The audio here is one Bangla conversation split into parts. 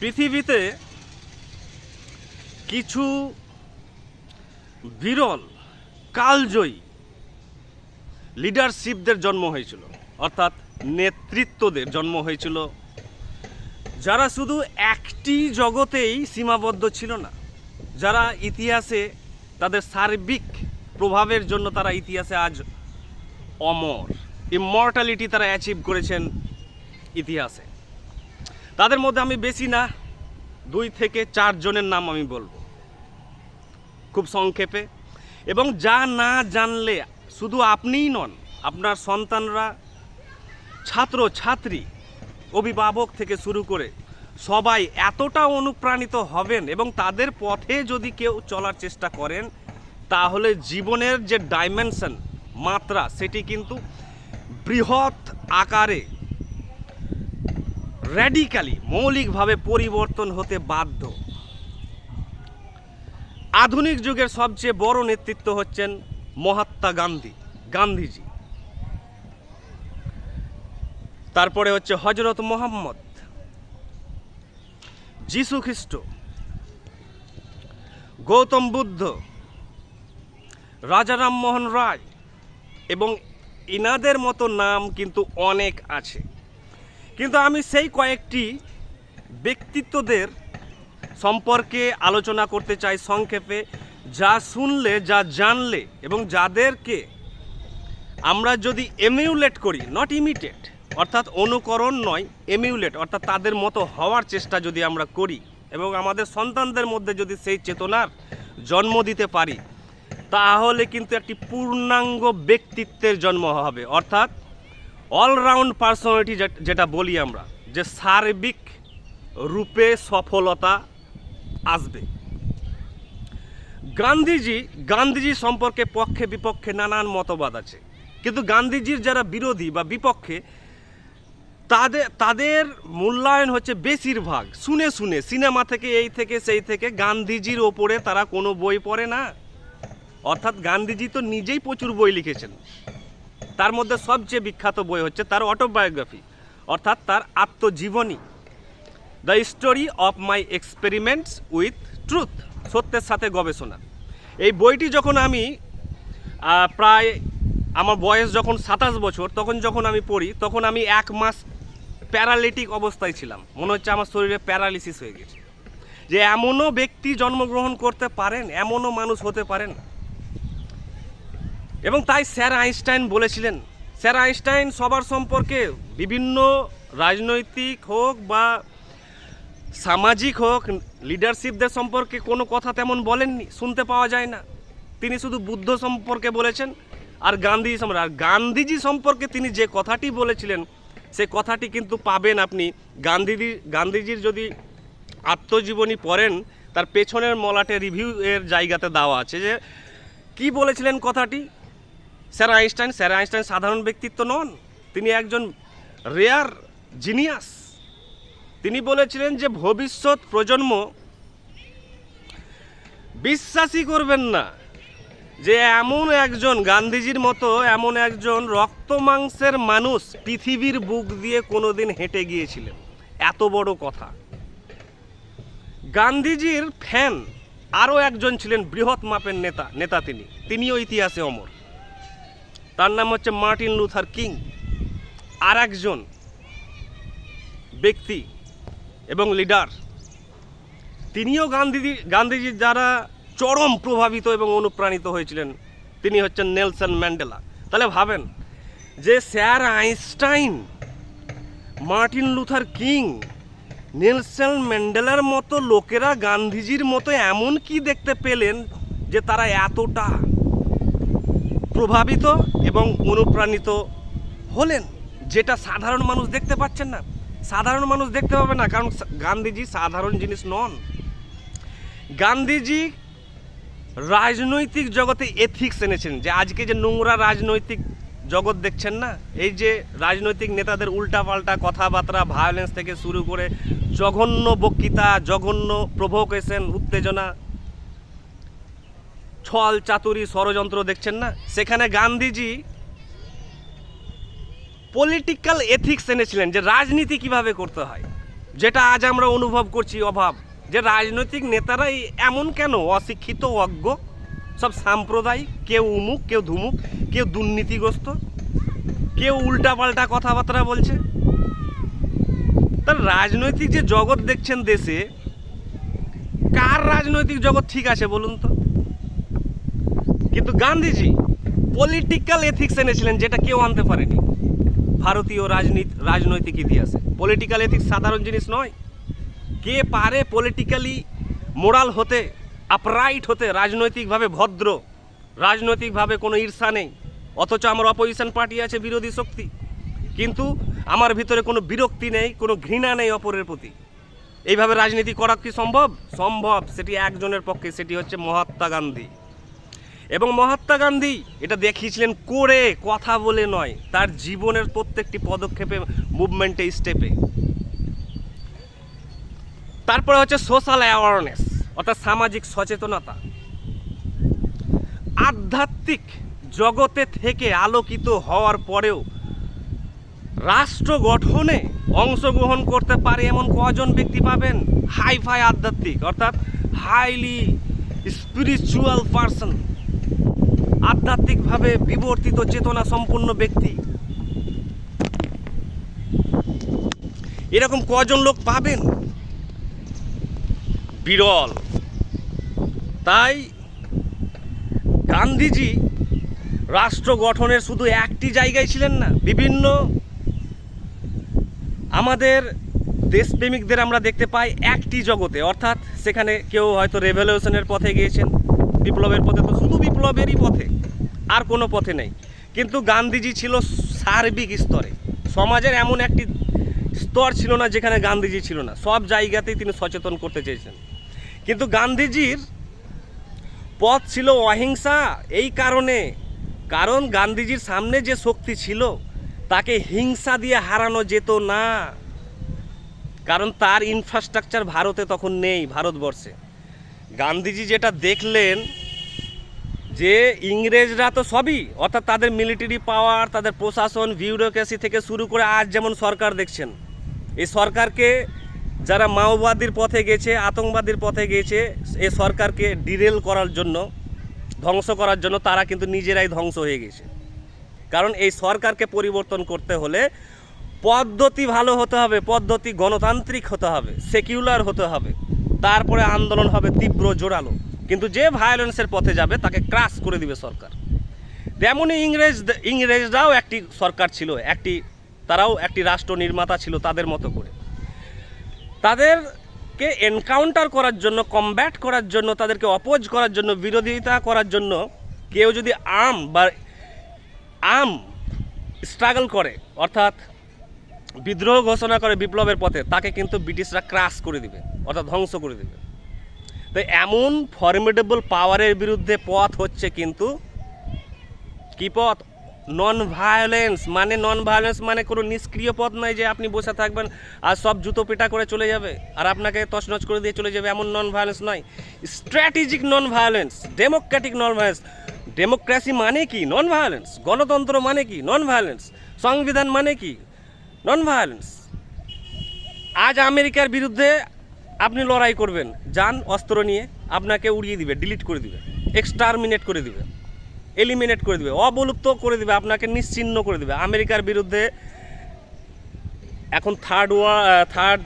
পৃথিবীতে কিছু বিরল, কালজয়ী লিডারশিপদের জন্ম হয়েছিল, অর্থাৎ নেতৃত্বদের জন্ম হয়েছিল, যারা শুধু একটি জগতেই সীমাবদ্ধ ছিল না, যারা ইতিহাসে তাদের সার্বিক প্রভাবের জন্য তারা ইতিহাসে আজ অমর ইমর্টালিটি তারা অ্যাচিভ করেছেন ইতিহাসে। তাদের মধ্যে আমি বেশি না। দুই থেকে চার জনের নাম আমি বলব। খুব সংক্ষেপে। এবং যা না জানলে শুধু আপনিই নন, আপনার সন্তানরা, ছাত্র, ছাত্রী, অভিভাবক থেকে শুরু করে সবাই এতটা অনুপ্রাণিত হবেন এবং তাদের পথে যদি কেউ চলার চেষ্টা করেন, তাহলে জীবনের যে ডাইমেনশন মাত্রা, সেটি কিন্তু বৃহৎ আকারে র্যাডিক্যালি মৌলিকভাবে পরিবর্তন হতে বাধ্য। আধুনিক যুগের সবচেয়ে বড় নেতৃত্ব হচ্ছেন মহাত্মা গান্ধী, গান্ধীজি। তারপরে হচ্ছে হজরত মোহাম্মদ। যিশু খ্রিস্ট, গৌতম বুদ্ধ রাজারাম মোহন রায় এবং ইনাদের মতো নাম কিন্তু অনেক আছে। কিন্তু আমি সেই কয়েকটি ব্যক্তিত্বদের সম্পর্কে আলোচনা করতে চাই সংক্ষেপে, যা শুনলে, যা জানলে এবং যাদেরকে আমরা যদি এমিউলেট করি নট ইমিটেট অর্থাৎ অনুকরণ নয় এমিউলেট অর্থাৎ তাদের মতো হওয়ার চেষ্টা যদি আমরা করি এবং আমাদের সন্তানদের মধ্যে যদি সেই চেতনার জন্ম দিতে পারি, তাহলে কিন্তু একটি পূর্ণাঙ্গ ব্যক্তিত্বের জন্ম হবে। অর্থাৎ অলরাউন্ড পার্সোনালিটি যেটা বলি আমরা, যে সার্বিক রূপে সফলতা আসবে। গান্ধীজি গান্ধীজি সম্পর্কে পক্ষে বিপক্ষে নানান মতবাদ আছে। কিন্তু গান্ধীজির যারা বিরোধী বা বিপক্ষে তাদের তাদের মূল্যায়ন হচ্ছে বেশিরভাগ। শুনে শুনে, সিনেমা থেকে এই থেকে সেই থেকে গান্ধীজির ওপরে তারা কোনো বই পড়ে না। অর্থাৎ গান্ধীজি তো নিজেই প্রচুর বই লিখেছেন। তার মধ্যে সবচেয়ে বিখ্যাত বই হচ্ছে তার অটোবায়োগ্রাফি অর্থাৎ তার আত্মজীবনী। The story of my experiments with truth সত্যের সাথে গবেষণা। এই বইটি যখন আমি প্রায় আমার বয়স যখন সাতাশ বছর, তখন যখন আমি পড়ি, তখন আমি এক মাস প্যারালিটিক অবস্থায় ছিলাম। মনে হচ্ছে আমার শরীরে প্যারালিসিস হয়ে গেছে। যে এমনও ব্যক্তি জন্মগ্রহণ করতে পারেন, এমনও মানুষ হতে পারেন এবং তাই স্যার আইনস্টাইন বলেছিলেন। স্যার আইনস্টাইন সবার সম্পর্কে বিভিন্ন রাজনৈতিক হোক বা সামাজিক হোক, লিডারশিপদের সম্পর্কে কোনো কথা তেমন বলেননি, শুনতে পাওয়া যায় না। তিনি শুধু বুদ্ধ সম্পর্কে বলেছেন আর গান্ধী সম্পর্কে। আর গান্ধীজি সম্পর্কে তিনি যে কথাটি বলেছিলেন, সে কথাটি কিন্তু পাবেন আপনি। গান্ধীজি, গান্ধীজির যদি আত্মজীবনী পড়েন, তার পেছনের মলাটে রিভিউ এর জায়গাতে দেওয়া আছে যে, কি বলেছিলেন কথাটি? স্যার আইনস্টাইন স্যার আইনস্টাইন সাধারণ ব্যক্তিত্ব নন, তিনি একজন রেয়ার জিনিয়াস তিনি বলেছিলেন যে ভবিষ্যৎ প্রজন্ম বিশ্বাসই করবেন না যে এমন একজন গান্ধীজির মতো, এমন একজন রক্ত মাংসের মানুষ পৃথিবীর বুক দিয়ে কোনোদিন হেঁটে গিয়েছিলেন। এত বড় কথা। গান্ধীজির ফ্যান আরও একজন ছিলেন বৃহৎ মাপের নেতা নেতা তিনি। তিনিও ইতিহাসে অমর। তার নাম হচ্ছে মার্টিন লুথার কিং। আর একজন ব্যক্তি এবং লিডার, তিনিও গান্ধীজি, গান্ধীজির দ্বারা চরম প্রভাবিত এবং অনুপ্রাণিত হয়েছিলেন। তিনি হচ্ছেন নেলসন ম্যান্ডেলা। তাহলে ভাবেন যে sir Einstein, Martin Luther King, Nelson ম্যান্ডেলার মতো লোকেরা গান্ধীজির মতো এমন কি দেখতে পেলেন যে তারা এতটা প্রভাবিত এবং অনুপ্রাণিত হলেন, যেটা সাধারণ মানুষ দেখতে পাচ্ছেন না। সাধারণ মানুষ দেখতে পাবে না, কারণ গান্ধীজি সাধারণ জিনিস নন। গান্ধীজি রাজনৈতিক জগতে এথিক্স এনেছেন, যে আজকে যে নোংরা রাজনৈতিক জগৎ দেখছেন না, এই যে রাজনৈতিক নেতাদের উল্টাপাল্টা কথাবার্তা ভায়োলেন্স থেকে শুরু করে জঘন্য বক্তৃতা, জঘন্য প্রভোকেশন উত্তেজনা ছল চাতুরি ষড়যন্ত্র দেখছেন না? সেখানে গান্ধীজি পলিটিক্যাল এথিক্স এনেছিলেন যে রাজনীতি কীভাবে করতে হয়। যেটা আজ আমরা অনুভব করছি, অভাব। যে রাজনৈতিক নেতারাই এমন কেন? অশিক্ষিত, অজ্ঞ, সব সাম্প্রদায়িক, কেউ উমুক, কেউ ধুমুক, কেউ দুর্নীতিগ্রস্ত, কেউ উল্টাপাল্টা কথাবার্তা বলছে। তার রাজনৈতিক যে জগৎ দেখছেন দেশে, কার রাজনৈতিক জগৎ ঠিক আছে বলুন তো? কিন্তু গান্ধীজি পলিটিক্যাল এথিক্স এনেছিলেন যেটা কেউ আনতে পারেনি। ভারতীয় রাজনীতি, রাজনৈতিক ইতিহাসে। পলিটিক্যাল এথিক্স সাধারণ জিনিস নয়। কে পারে পলিটিক্যালি মোরাল হতে আপরাইট হতে, রাজনৈতিকভাবে ভদ্র, রাজনৈতিকভাবে কোনো ঈর্ষা নেই, অথচ আমার অপোজিশন পার্টি আছে বিরোধী শক্তি। কিন্তু আমার ভিতরে কোনো বিরক্তি নেই, কোনো ঘৃণা নেই অপরের প্রতি। এইভাবে রাজনীতি করা কি সম্ভব? সম্ভব। সেটি একজনের পক্ষে, সেটি হচ্ছে মহাত্মা গান্ধী। এবং মহাত্মা গান্ধী এটা দেখিয়েছিলেন, করে কথা বলে নয়, তার জীবনের প্রত্যেকটি পদক্ষেপে মুভমেন্টে স্টেপে তারপরে হচ্ছে সোশ্যাল অ্যাওয়ারনেস অর্থাৎ সামাজিক সচেতনতা। আধ্যাত্মিক জগতে থেকে আলোকিত হওয়ার পরেও রাষ্ট্র গঠনে অংশগ্রহণ করতে পারে এমন কজন ব্যক্তি পাবেন? হাইফাই আধ্যাত্মিক, অর্থাৎ হাইলি স্পিরিচুয়াল পার্সন আধ্যাত্মিকভাবে বিবর্তিত চেতনা সম্পন্ন ব্যক্তি। এরকম কজন লোক পাবেন? বিরল। তাই গান্ধীজি রাষ্ট্র গঠনের শুধু একটি জায়গায় ছিলেন না, বিভিন্ন আমাদের দেশপ্রেমিকদের আমরা দেখতে পাই একটি জগতে। অর্থাৎ সেখানে কেউ হয়তো রেভলিউশনের পথে গিয়েছেন বিপ্লবের পথে তো শুধু বিপ্লবেরই পথে, আর কোনো পথে নেই। কিন্তু গান্ধীজি ছিল সার্বিক স্তরে। সমাজের এমন একটি স্তর ছিল না যেখানে গান্ধীজি ছিল না। সব জায়গাতেই তিনি সচেতন করতে চেয়েছেন। কিন্তু গান্ধীজির পথ ছিল অহিংসা। এই কারণে, কারণ গান্ধীজির সামনে যে শক্তি ছিল, তাকে হিংসা দিয়ে হারানো যেত না। কারণ তার ইনফ্রাস্ট্রাকচার ভারতে তখন নেই, ভারতবর্ষে। গান্ধীজি যেটা দেখলেন যে ইংরেজরা তো সবই, অর্থাৎ তাদের মিলিটারি পাওয়ার তাদের প্রশাসন বিউরোক্রেসি থেকে শুরু করে আজ যেমন সরকার দেখছেন। এই সরকারকে যারা মাওবাদীর পথে গেছে, আতঙ্কবাদীর পথে গেছে, এ সরকারকে ডিরেল করার জন্য, ধ্বংস করার জন্য তারা কিন্তু নিজেরাই ধ্বংস হয়ে গেছে। কারণ এই সরকারকে পরিবর্তন করতে হলে পদ্ধতি ভালো হতে হবে, পদ্ধতি গণতান্ত্রিক হতে হবে সেকুলার হতে হবে। তারপরে আন্দোলন হবে তীব্র জোরালো। কিন্তু যে ভায়োলেন্সের পথে যাবে, তাকে ক্রাশ করে দিবে সরকার। তেমনই ইংরেজ ইংরেজরাও একটি সরকার ছিল, একটি তারাও একটি রাষ্ট্র নির্মাতা ছিল তাদের মতো করে। তাদেরকে এনকাউন্টার করার জন্য কমব্যাট করার জন্য, তাদেরকে অপোজ করার জন্য, বিরোধিতা করার জন্য কেউ যদি আম বা আম স্ট্রাগল করে, অর্থাৎ বিদ্রোহ ঘোষণা করে বিপ্লবের পথে, তাকে কিন্তু ব্রিটিশরা ক্রাশ করে দিবে, অর্থাৎ ধ্বংস করে দিবে। তো এমন ফর্মিডেবল পাওয়ারের বিরুদ্ধে পথ হচ্ছে কিন্তু কি পথ? নন ভায়োলেন্স মানে নন ভায়োলেন্স মানে কোনো নিষ্ক্রিয় পথ নয় যে আপনি বসে থাকবেন আর সব জুতো পেটা করে চলে যাবে আর আপনাকে তছনছ করে দিয়ে চলে যাবে, এমন নন ভায়োলেন্স নয়। Strategic non violence democratic non violence democracy মানে কি? নন ভায়োলেন্স গণতন্ত্র মানে কি? নন ভায়োলেন্স সংবিধান মানে কি? নন ভায়োলেন্স আজ আমেরিকার বিরুদ্ধে আপনি লড়াই করবেন। যান অস্ত্র নিয়ে, আপনাকে উড়িয়ে দিবে ডিলিট করে দিবে এক্সটারমিনেট করে দিবে এলিমিনেট করে দিবে, অবলুপ্ত করে দিবে, আপনাকে নিশ্চিহ্ন করে দিবে। আমেরিকার বিরুদ্ধে এখন থার্ড ওয়া থার্ড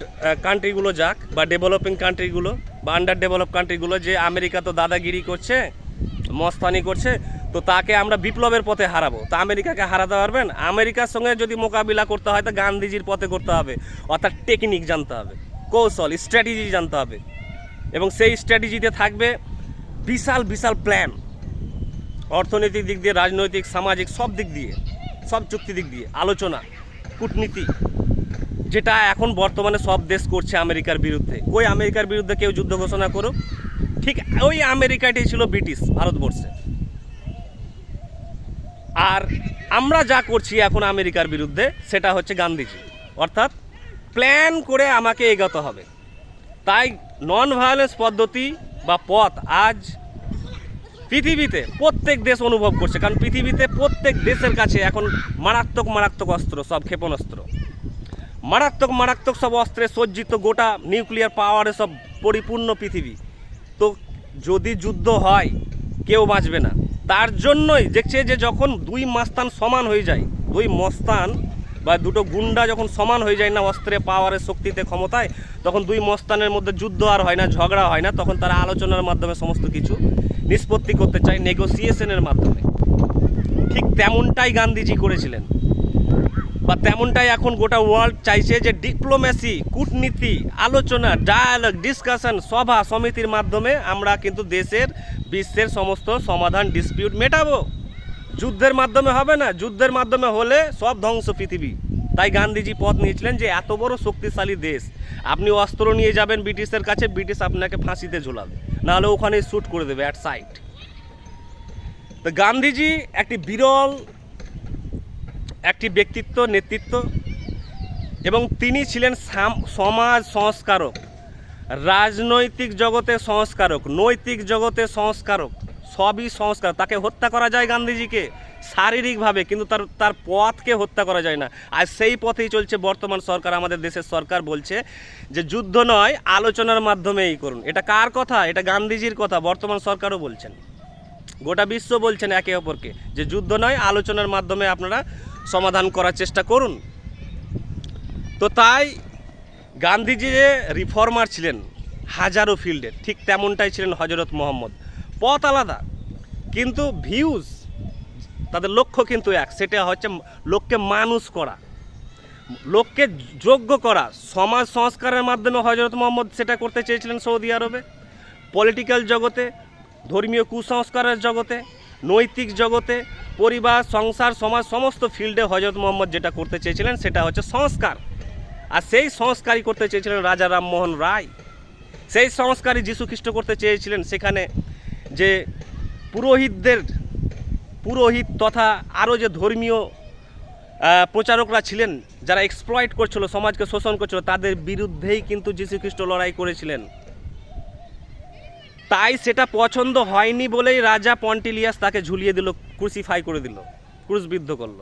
কান্ট্রিগুলো যাক, বা ডেভেলপিং কান্ট্রিগুলো বা আন্ডার ডেভেলপ কান্ট্রিগুলো যে আমেরিকা তো দাদাগিরি করছে, মস্তানি করছে তো তাকে আমরা বিপ্লবের পথে হারাবো। তা আমেরিকাকে হারাতে পারবেন? আমেরিকার সঙ্গে যদি মোকাবিলা করতে হয়, তো গান্ধীজির পথে করতে হবে। অর্থাৎ টেকনিক জানতে হবে, কৌশল স্ট্র্যাটেজি জানতে হবে। এবং সেই স্ট্র্যাটেজিতে থাকবে বিশাল বিশাল প্ল্যান অর্থনৈতিক দিক দিয়ে, রাজনৈতিক, সামাজিক, সব দিক দিয়ে, সব চুক্তি দিক দিয়ে, আলোচনা, কূটনীতি, যেটা এখন বর্তমানে সব দেশ করছে আমেরিকার বিরুদ্ধে। ওই আমেরিকার বিরুদ্ধে কেউ যুদ্ধ ঘোষণা করুক। ঠিক ওই আমেরিকাটাই ছিল ব্রিটিশ ভারতবর্ষে। আর আমরা যা করছি এখন আমেরিকার বিরুদ্ধে, সেটা হচ্ছে গান্ধীজি। অর্থাৎ প্ল্যান করে আমাকে এগোতে হবে। তাই নন ভায়োলেন্স পদ্ধতি বা পথ আজ পৃথিবীতে প্রত্যেক দেশ অনুভব করছে, কারণ পৃথিবীতে প্রত্যেক দেশের কাছে এখন মারাত্মক মারাত্মক অস্ত্র, সব ক্ষেপণাস্ত্র। মারাত্মক মারাত্মক সব অস্ত্রে সজ্জিত গোটা নিউক্লিয়ার পাওয়ারে সব পরিপূর্ণ পৃথিবী। তো যদি যুদ্ধ হয়, কেউ বাঁচবে না। তার জন্যই দেখছে যে যখন দুই মাস্তান সমান হয়ে যায়, দুই মস্তান বা দুটো গুন্ডা যখন সমান হয়ে যায় না অস্ত্রে পাওয়ারের শক্তিতে, ক্ষমতায়, তখন দুই মস্তানের মধ্যে যুদ্ধ আর হয় না, ঝগড়া হয় না, তখন তারা আলোচনার মাধ্যমে সমস্ত কিছু নিষ্পত্তি করতে চায় নেগোসিয়েশনের মাধ্যমে। ঠিক তেমনটাই গান্ধীজি করেছিলেন। বা তেমনটাই এখন গোটা ওয়ার্ল্ড চাইছে যে ডিপ্লোম্যাসি কূটনীতি, আলোচনা ডায়ালগ ডিসকাশন সভা সমিতির মাধ্যমে আমরা কিন্তু দেশের বিশ্বের সমস্ত সমাধান ডিসপিউট মেটাবো। যুদ্ধের মাধ্যমে হবে না, যুদ্ধের মাধ্যমে হলে সব ধ্বংস পৃথিবী। তাই গান্ধীজি পথ নিয়েছিলেন যে এত বড় শক্তিশালী দেশ, আপনি অস্ত্র নিয়ে যাবেন ব্রিটিশের কাছে, ব্রিটিশ আপনাকে ফাঁসিতে ঝোলাবে, নাহলে ওখানে শ্যুট করে দেবে অ্যাট সাইট তো গান্ধীজি একটি বিরল একটি ব্যক্তিত্ব, নেতৃত্ব এবং তিনি ছিলেন সাম- সমাজ সংস্কারক, রাজনৈতিক জগতে সংস্কারক, নৈতিক জগতে সংস্কারক, সবই সংস্কার তাকে হত্যা করা যায় গান্ধীজিকে শারীরিকভাবে, কিন্তু তার তার পথকে হত্যা করা যায় না। আর সেই পথেই চলছে বর্তমান সরকার, আমাদের দেশের সরকার বলছে যে যুদ্ধ নয়, আলোচনার মাধ্যমেই করুন। এটা কার কথা? এটা গান্ধীজির কথা, বর্তমান সরকারও বলছেন। গোটা বিশ্ব বলছেন একে অপরকে যে যুদ্ধ নয়, আলোচনার মাধ্যমে আপনারা সমাধান করার চেষ্টা করুন। তো তাই গান্ধীজি যে রিফর্মার ছিলেন, হাজারো ফিল্ডে ঠিক তেমনটাই ছিলেন হজরত মোহাম্মদ। পথ আলাদা, কিন্তু ভিউজ তাদের লক্ষ্য কিন্তু এক, সেটা হচ্ছে লোককে মানুষ করা। লোককে যোগ্য করা, সমাজ সংস্কারের মাধ্যমে হজরত মোহাম্মদ সেটা করতে চেয়েছিলেন সৌদি আরবে। পলিটিক্যাল জগতে, ধর্মীয় কুসংস্কারের জগতে নৈতিক জগতে, পরিবার, সংসার, সমাজ, সমস্ত ফিল্ডে হজরত মোহাম্মদ যেটা করতে চেয়েছিলেন সেটা হচ্ছে সংস্কার। আর সেই সংস্কারই করতে চেয়েছিলেন রাজা রামমোহন রায়। সেই সংস্কারই খ্রিস্ট করতে চেয়েছিলেন সেখানে যে পুরোহিতদের, পুরোহিত তথা আরও যে ধর্মীয় প্রচারকরা ছিলেন, যারা এক্সপ্লয়েট করছিল, সমাজকে শোষণ করছিল, তাদের বিরুদ্ধেই কিন্তু যীশু খ্রিস্ট লড়াই করেছিলেন। তাই সেটা পছন্দ হয়নি বলেই রাজা পন্টিলিয়াস তাকে ঝুলিয়ে দিল ক্রুসিফাই করে দিল, ক্রুশবিদ্ধ করল।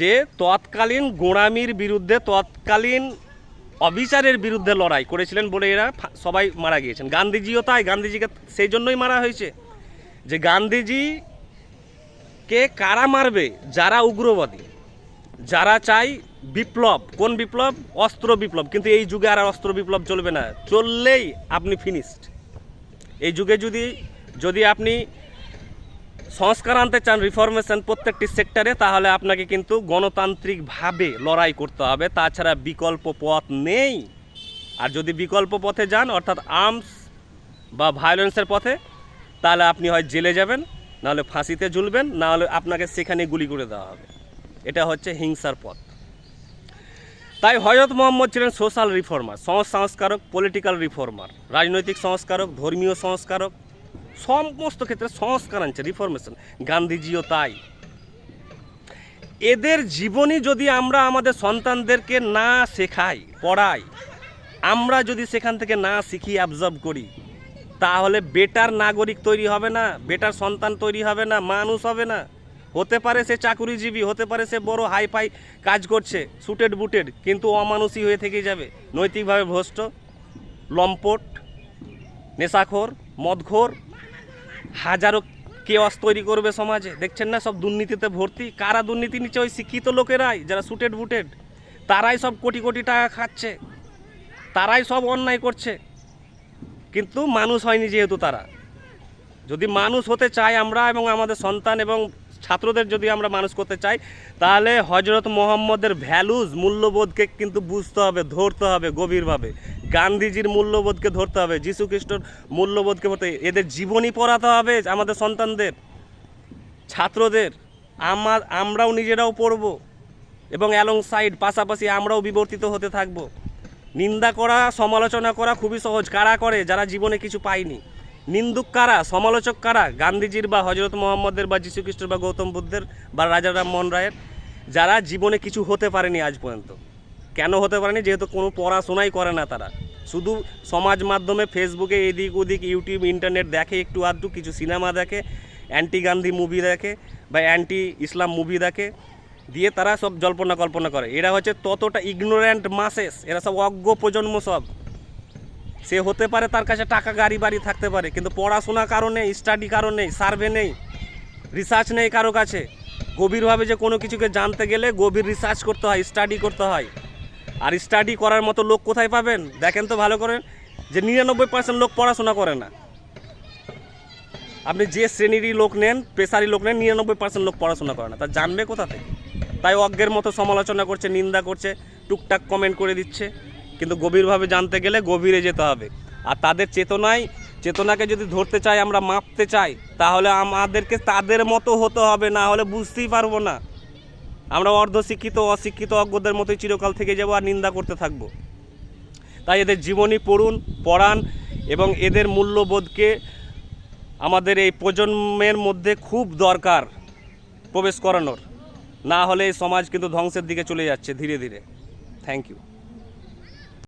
যে তৎকালীন গোঁড়ামির বিরুদ্ধে, তৎকালীন অবিচারের বিরুদ্ধে লড়াই করেছিলেন বলে এরা সবাই মারা গিয়েছেন। গান্ধীজিও তাই, গান্ধীজিকে সেই জন্যই মারা হয়েছে। যে গান্ধীজিকে কারা মারবে, যারা উগ্রবাদী, যারা চাই বিপ্লব, কোন বিপ্লব? অস্ত্র বিপ্লব। কিন্তু এই যুগে আর অস্ত্র বিপ্লব চলবে না। চললেই আপনি ফিনিশড এই যুগে যদি যদি আপনি সংস্কার আনতে চান রিফরমেশন প্রত্যেকটি সেক্টরে তাহলে আপনাকে কিন্তু গণতান্ত্রিকভাবে লড়াই করতে হবে। তাছাড়া বিকল্প পথ নেই। আর যদি বিকল্প পথে যান, অর্থাৎ আর্মস বা ভায়োলেন্সের পথে, তাহলে আপনি হয় জেলে যাবেন, নাহলে ফাঁসিতে ঝুলবেন, নাহলে আপনাকে সেখানে গুলি করে দেওয়া হবে। এটা হচ্ছে হিংসার পথ। তাই হজরত মোহাম্মদ ছিলেন সোশ্যাল রিফর্মার, সমাজ সংস্কারক পলিটিক্যাল রিফর্মার রাজনৈতিক সংস্কারক, ধর্মীয় সংস্কারক, সমস্ত ক্ষেত্রে সংস্কার আনছে রিফরমেশন গান্ধীজিও তাই। এদের জীবনী যদি আমরা আমাদের সন্তানদেরকে না শেখাই, পড়াই, আমরা যদি সেখান থেকে না শিখি অ্যাবজর্ব করি, তাহলে বেটার নাগরিক তৈরি হবে না, বেটার সন্তান তৈরি হবে না, মানুষ হবে না। হতে পারে সে চাকুরিজীবী, হতে পারে সে বড় হাই ফাই কাজ করছে সুটেড বুটেড কিন্তু অমানুষই হয়ে থেকে যাবে। নৈতিকভাবে ভ্রষ্ট, লম্পট, নেশাখোর, মদখোর, হাজারো কেওয়াস তৈরি করবে সমাজে। দেখছেন না সব দুর্নীতিতে ভর্তি? কারা দুর্নীতি নিচ্ছে? ওই শিক্ষিত লোকেরাই যারা সুটেড বুটেড তারাই সব কোটি কোটি টাকা খাচ্ছে। তারাই সব অন্যায় করছে। কিন্তু মানুষ হয়নি যেহেতু তারা। যদি মানুষ হতে চায় আমরা এবং আমাদের সন্তান এবং ছাত্রদের যদি আমরা মানুষ করতে চাই, তাহলে হজরত মোহাম্মদের ভ্যালুজ মূল্যবোধকে কিন্তু বুঝতে হবে, ধরতে হবে গভীরভাবে। গান্ধীজির মূল্যবোধকে ধরতে হবে যীশু খ্রিস্টর মূল্যবোধকে ধরতে এদের জীবনী পড়াতে হবে আমাদের সন্তানদের, ছাত্রদের। আমার আমরাও নিজেরাও পড়ব এবং অ্যালং সাইড পাশাপাশি আমরাও বিবর্তিত হতে থাকব। নিন্দা করা, সমালোচনা করা খুবই সহজ। কারা করে? যারা জীবনে কিছু পায়নি। নিন্দুক কারা, সমালোচক কারা? গান্ধীজির বা হজরত মোহাম্মদের বা যীশুখ্রিস্টর বা গৌতম বুদ্ধের বা রাজা রামমোহন রায়ের? যারা জীবনে কিছু হতে পারেনি আজ পর্যন্ত। কেন হতে পারেনি? যেহেতু কোনো পড়াশোনাই করে না তারা। শুধু সমাজ মাধ্যমে ফেসবুকে এদিক ওদিক, ইউটিউব, ইন্টারনেট দেখে একটু আধটু, কিছু সিনেমা দেখে অ্যান্টি গান্ধী মুভি দেখে বা অ্যান্টি ইসলাম মুভি দেখে, দিয়ে তারা সব জল্পনা কল্পনা করে। এরা হচ্ছে ততটা ইগনোরেন্ট মাসেস এরা সব অজ্ঞ প্রজন্ম সব। সে হতে পারে তার কাছে টাকা, গাড়ি, বাড়ি থাকতে পারে, কিন্তু পড়াশোনা কারণে স্টাডি কারণে সার্ভে নেই রিসার্চ নেই কারও কাছে। গভীরভাবে যে কোনো কিছুকে জানতে গেলে গভীর রিসার্চ করতে হয় স্টাডি করতে হয়। আর স্টাডি করার মতো লোক কোথায় পাবেন? দেখেন তো ভালো করেন, যে নিরানব্বই পার্সেন্ট লোক পড়াশোনা করে না। আপনি যে শ্রেণীরই লোক নেন পেশারি লোক নেন, নিরানব্বই পার্সেন্ট লোক পড়াশোনা করে না। তা জানবে কোথা থেকে? তাই অজ্ঞের মতো সমালোচনা করছে, নিন্দা করছে, টুকটাক কমেন্ট করে দিচ্ছে। কিন্তু গভীরভাবে জানতে গেলে গভীরে যেতে হবে। আর তাদের চেতনায়, চেতনাকে যদি ধরতে চাই, আমরা মাপতে চাই, তাহলে আমাদেরকে তাদের মতো হতে হবে, না হলে বুঝতেই পারব না। আমরা অর্ধশিক্ষিত, অশিক্ষিত, অজ্ঞদের মতোই চিরকাল থেকে যাব আর নিন্দা করতে থাকব। তাই এদের জীবনী পড়ুন, পড়ান এবং এদের মূল্যবোধকে আমাদের এই প্রজন্মের মধ্যে খুব দরকার প্রবেশ করানোর। না হলে সমাজ কিন্তু ধ্বংসের দিকে চলে যাচ্ছে ধীরে ধীরে। Thank you